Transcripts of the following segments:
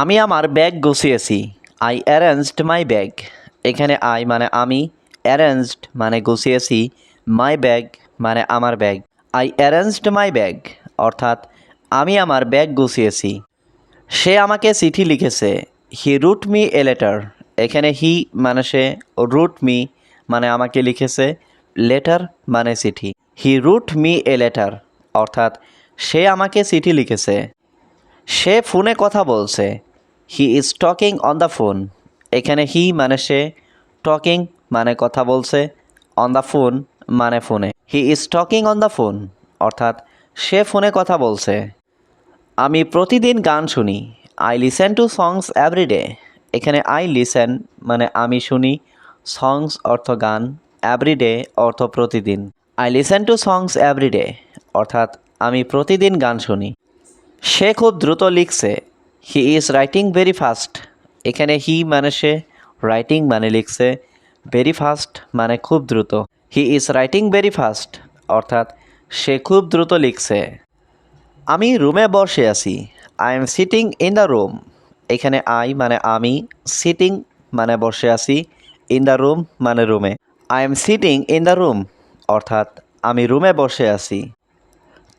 আমি আমার ব্যাগ গুছিয়েছি। আই অ্যারেঞ্জড মাই ব্যাগ এখানে আই মানে আমি অ্যারেঞ্জড মানে গুছিয়েছি। মাই ব্যাগ মানে আমার bag I arranged my bag অর্থাৎ, আমি আমার ব্যাগ গুছিয়েছি। সে আমাকে চিঠি লিখেছে। He wrote me a letter এখানে হি মানে সে রুট মি মানে আমাকে লিখেছে। লেটার মানে চিঠি। He wrote me a letter অর্থাৎ, সে আমাকে চিঠি লিখেছে। সে ফোনে কথা বলছে। He is talking on the phone এখানে হি মানে সে টকিং মানে কথা বলছে অন দ্য ফোন মানে ফোনে he is talking on the phone অর্থাৎ সে ফোনে কথা বলছে। আমি প্রতিদিন গান শুনি I listen to songs everyday এখানে আই লিসেন মানে আমি শুনি সংস অর্থ গান এভরিডে অর্থ প্রতিদিন। I listen to songs everyday অর্থাৎ আমি প্রতিদিন গান শুনি। সে খুব দ্রুত লিখছে he is writing very fast এখানে হি মানে সে রাইটিং মানে লিখছে ভেরি ফাস্ট মানে খুব দ্রুত। He is writing very fast অর্থাৎ সে খুব দ্রুত লিখছে। আমি রুমে বসে আছি। I am sitting in the room এখানে আই মানে আমি সিটিং মানে বসে আছি। ইন দ্য রুম মানে রুমে I am sitting in the room অর্থাৎ আমি রুমে বসে আছি।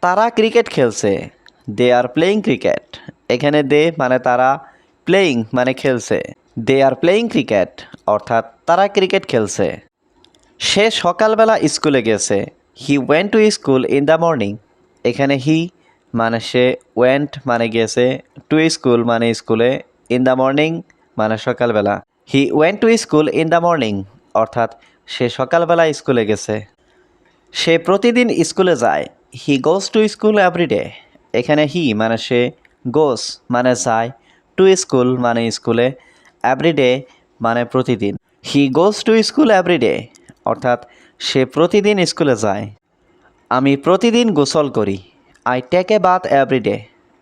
তারা ক্রিকেট খেলছে। দে আর প্লেয়িং ক্রিকেট এখানে দে মানে তারা প্লেয়িং মানে খেলছে। দে আর প্লেয়িং ক্রিকেট অর্থাৎ তারা ক্রিকেট খেলছে। সে সকালবেলা স্কুলে গেছে। He went to school in the morning এখানে হি মানে সে ওয়েন্ট মানে গেছে টু স্কুল মানে স্কুলে ইন দ্য মর্নিং মানে সকালবেলা। He went to school in the morning অর্থাৎ সে সকালবেলা স্কুলে গেছে। সে প্রতিদিন স্কুলে যায়। He goes to school everyday এখানে হি মানে সে গোস মানে যায় টু স্কুল মানে স্কুলে এভরিডে মানে প্রতিদিন। He goes to school everyday অর্থাৎ সে প্রতিদিন স্কুলে যায়। আমি প্রতিদিন গোসল করি I take a bath everyday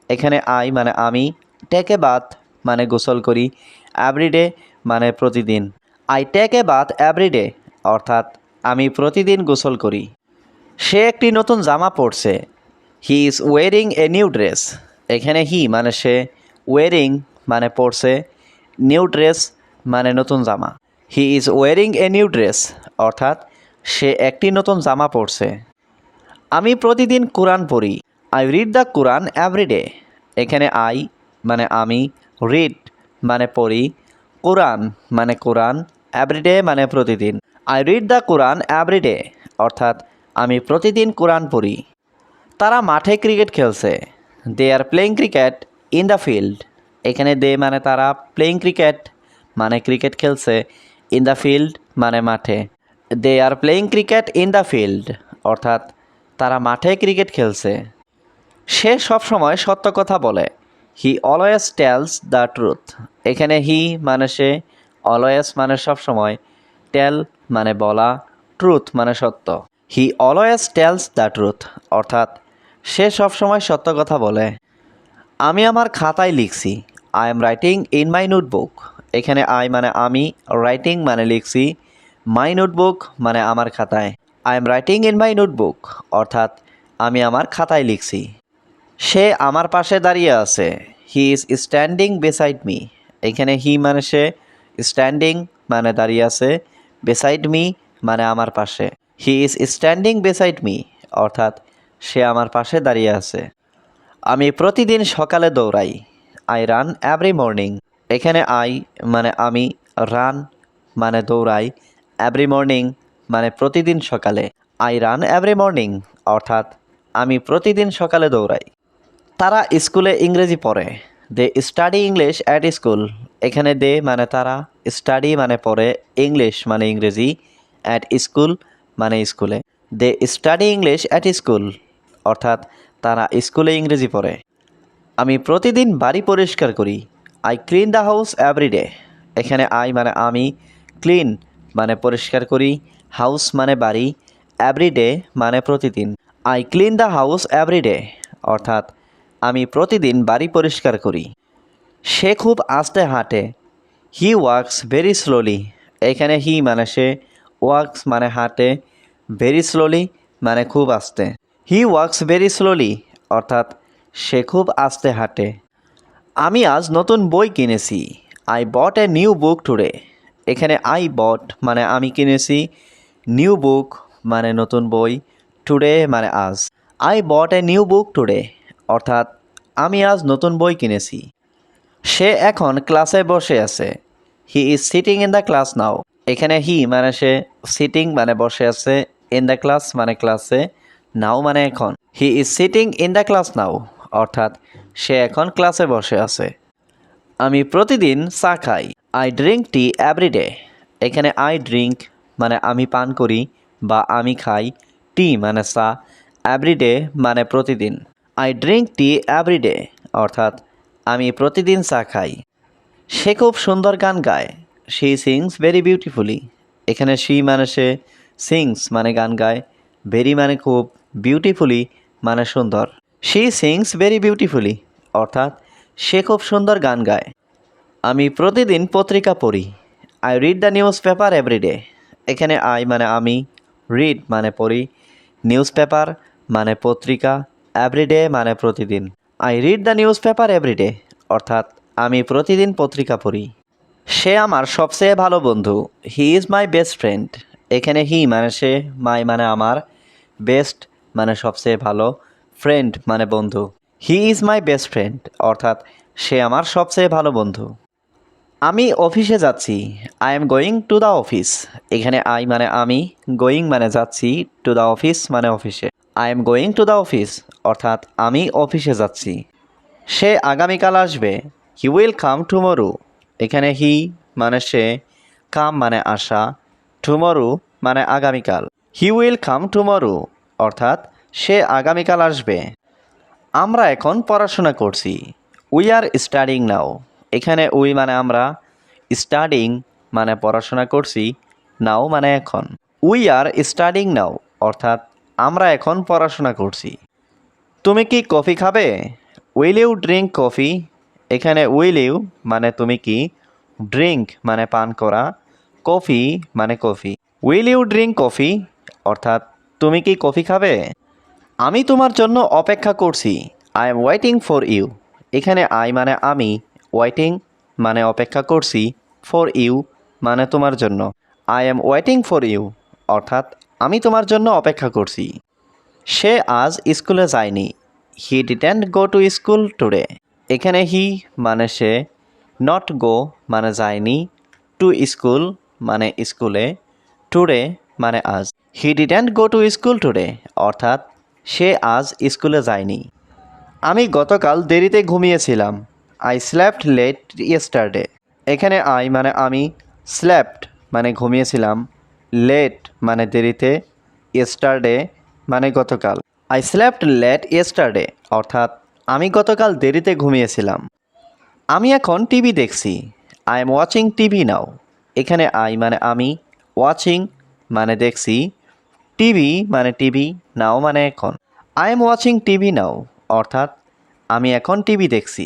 এখানে আই মানে আমি টেক এ বাথ মানে গোসল করি এভরিডে মানে প্রতিদিন। I take a bath everyday অর্থাৎ আমি প্রতিদিন গোসল করি। সে একটি নতুন জামা পরছে। He is wearing a new dress এখানে হি মানে সে ওয়েরিং মানে পরছে নিউ ড্রেস মানে নতুন জামা। He is wearing a new dress অর্থাৎ সে একটি নতুন জামা পরছে। আমি প্রতিদিন কোরআন পড়ি। I read the Quran everyday এখানে আই মানে আমি রিড মানে পড়ি। কোরআন মানে কোরআন এভরিডে মানে প্রতিদিন। I read the Quran everyday অর্থাৎ আমি প্রতিদিন কোরআন পড়ি। তারা মাঠে ক্রিকেট খেলছে। They are playing cricket in the field এখানে দে মানে তারা প্লেইং ক্রিকেট মানে ক্রিকেট খেলছে ইন দ্য ফিল্ড মানে মাঠে। They are playing cricket in the field অর্থাৎ তারা মাঠে ক্রিকেট খেলছে। সে সবসময় সত্য কথা বলে। He always tells the truth এখানে হি মানে সে অলওয়েজ মানে সবসময় টেল মানে বলা ট্রুথ মানে সত্য। He always tells the truth অর্থাৎ সে সবসময় সত্য কথা বলে। আমি আমার খাতায় লিখছি I am writing in my notebook এখানে আই মানে আমি রাইটিং মানে লিখছি মাই নোটবুক মানে আমার খাতায়। I am writing in my notebook অর্থাৎ, আমি আমার খাতায় লিখছি। সে আমার পাশে দাঁড়িয়ে আছে। He is standing beside me এখানে হি মানে সে স্ট্যান্ডিং মানে দাঁড়িয়ে আছে। বেসাইড মি মানে আমার পাশে। He is standing beside me অর্থাৎ সে আমার পাশে দাঁড়িয়ে আছে। আমি প্রতিদিন সকালে দৌড়াই। আই রান এভরি মর্নিং এখানে আই মানে আমি রান মানে দৌড়াই এভরি মর্নিং মানে প্রতিদিন সকালে। আই রান এভরি মর্নিং অর্থাৎ আমি প্রতিদিন সকালে দৌড়াই। তারা স্কুলে ইংরেজি পড়ে। They study English at school এখানে দে মানে তারা স্টাডি মানে পড়ে ইংলিশ মানে ইংরেজি অ্যাট স্কুল মানে স্কুলে। They study English at school অর্থাৎ তারা স্কুলে ইংরেজি পড়ে। আমি প্রতিদিন বাড়ি পরিষ্কার করি। I clean the house everyday এখানে আই মানে আমি ক্লিন মানে পরিষ্কার করি হাউস মানে বাড়ি এভরিডে মানে প্রতিদিন। I clean the house everyday অর্থাৎ আমি প্রতিদিন বাড়ি পরিষ্কার করি। সে খুব আস্তে হাঁটে। হি ওয়ার্কস ভেরি স্লোলি এখানে হি মানে সে ওয়ার্কস মানে হাঁটে। ভেরি স্লোলি মানে খুব আস্তে। হি ওয়ার্কস ভেরি স্লোলি অর্থাৎ সে খুব আস্তে হাঁটে। আমি আজ নতুন বই কিনেছি। I bought a new book today এখানে আই বট মানে আমি কিনেছি। নিউ বুক মানে নতুন বই টুডে মানে আজ। I bought a new book today অর্থাৎ আমি আজ নতুন বই কিনেছি। সে এখন ক্লাসে বসে আছে। He is sitting in the class now এখানে হি মানে সে সিটিং মানে বসে আছে। ইন দ্য ক্লাস মানে ক্লাসে নাও মানে এখন। He is sitting in the class now অর্থাৎ সে এখন ক্লাসে বসে আছে। আমি প্রতিদিন চা খাই আই ড্রিঙ্ক টি এভরিডে এখানে আই ড্রিঙ্ক মানে আমি পান করি বা আমি খাই টি মানে চা এভরিডে মানে প্রতিদিন। আই ড্রিঙ্ক টি এভরিডে অর্থাৎ আমি প্রতিদিন চা খাই। সে খুব সুন্দর গান গায়। শি সিংস ভেরি বিউটিফুলি এখানে শি মানে সে সিংস মানে গান গায়। ভেরি মানে খুব বিউটিফুলি মানে সুন্দর। শি সিংস ভেরি বিউটিফুলি অর্থাৎ সে খুব সুন্দর গান গায়। আমি প্রতিদিন পত্রিকা পড়ি। I read the newspaper everyday এখানে আই মানে আমি রিড মানে পড়ি। নিউজ পেপার মানে পত্রিকা এভরিডে মানে প্রতিদিন। I read the newspaper everyday অর্থাৎ আমি প্রতিদিন পত্রিকা পড়ি। সে আমার সবচেয়ে ভালো বন্ধু। He is my best friend এখানে হি মানে সে মাই মানে আমার বেস্ট মানে সবচেয়ে ভালো ফ্রেন্ড মানে বন্ধু। He is my best friend অর্থাৎ সে আমার সবচেয়ে ভালো বন্ধু। আমি অফিসে যাচ্ছি I am going to the office এখানে আই মানে আমি গোয়িং মানে যাচ্ছি টু দ্য অফিস মানে অফিসে। I am going to the office অর্থাৎ আমি অফিসে যাচ্ছি। সে আগামীকাল আসবে হি উইল কাম টুমরু এখানে হি মানে সে কাম মানে আসা টুমরু মানে আগামীকাল। হি উইল কাম টুমরু অর্থাৎ সে আগামীকাল আসবে। আমরা এখন পড়াশোনা করছি। উই আর স্টাডিং নাও এখানে উই মানে আমরা স্টাডিং মানে পড়াশোনা করছি নাও মানে এখন। উই আর স্টাডিং নাও অর্থাৎ আমরা এখন পড়াশোনা করছি। তুমি কি কফি খাবে? উইল ইউ ড্রিঙ্ক কফি এখানে উইল ইউ মানে তুমি কি? ড্রিঙ্ক মানে পান করা। কফি মানে coffee will you drink coffee অর্থাৎ তুমি কি কফি খাবে? আমি তোমার জন্য অপেক্ষা করছি। I am waiting for you এখানে আই মানে আমি ওয়েটিং মানে অপেক্ষা করছি ফর ইউ মানে তোমার জন্য। I am waiting for you অর্থাৎ আমি তোমার জন্য অপেক্ষা করছি। সে আজ স্কুলে যায়নি। He didn't go to school today এখানে হি মানে সে নট গো মানে যায়নি। টু স্কুল মানে স্কুলে টুডে মানে আজ। He didn't go to school today অর্থাৎ সে আজ স্কুলে যায়নি। আমি গতকাল দেরিতে ঘুমিয়েছিলাম। আই স্ল্যাপ্ট লেট ইয়েস্টারডে এখানে আই মানে আমি স্ল্যাপ্ট মানে ঘুমিয়েছিলাম। লেট মানে দেরিতে। ইয়েস্টারডে মানে গতকাল। আই স্ল্যাপ্ট লেট ইয়েস্টারডে অর্থাৎ আমি গতকাল দেরিতে ঘুমিয়েছিলাম। আমি এখন টিভি দেখছি। I am watching TV now এখানে আই মানে আমি ওয়াচিং মানে দেখছি। টিভি মানে টিভি, নাও মানে এখন। I am watching TV now, অর্থাৎ আমি এখন টিভি দেখছি।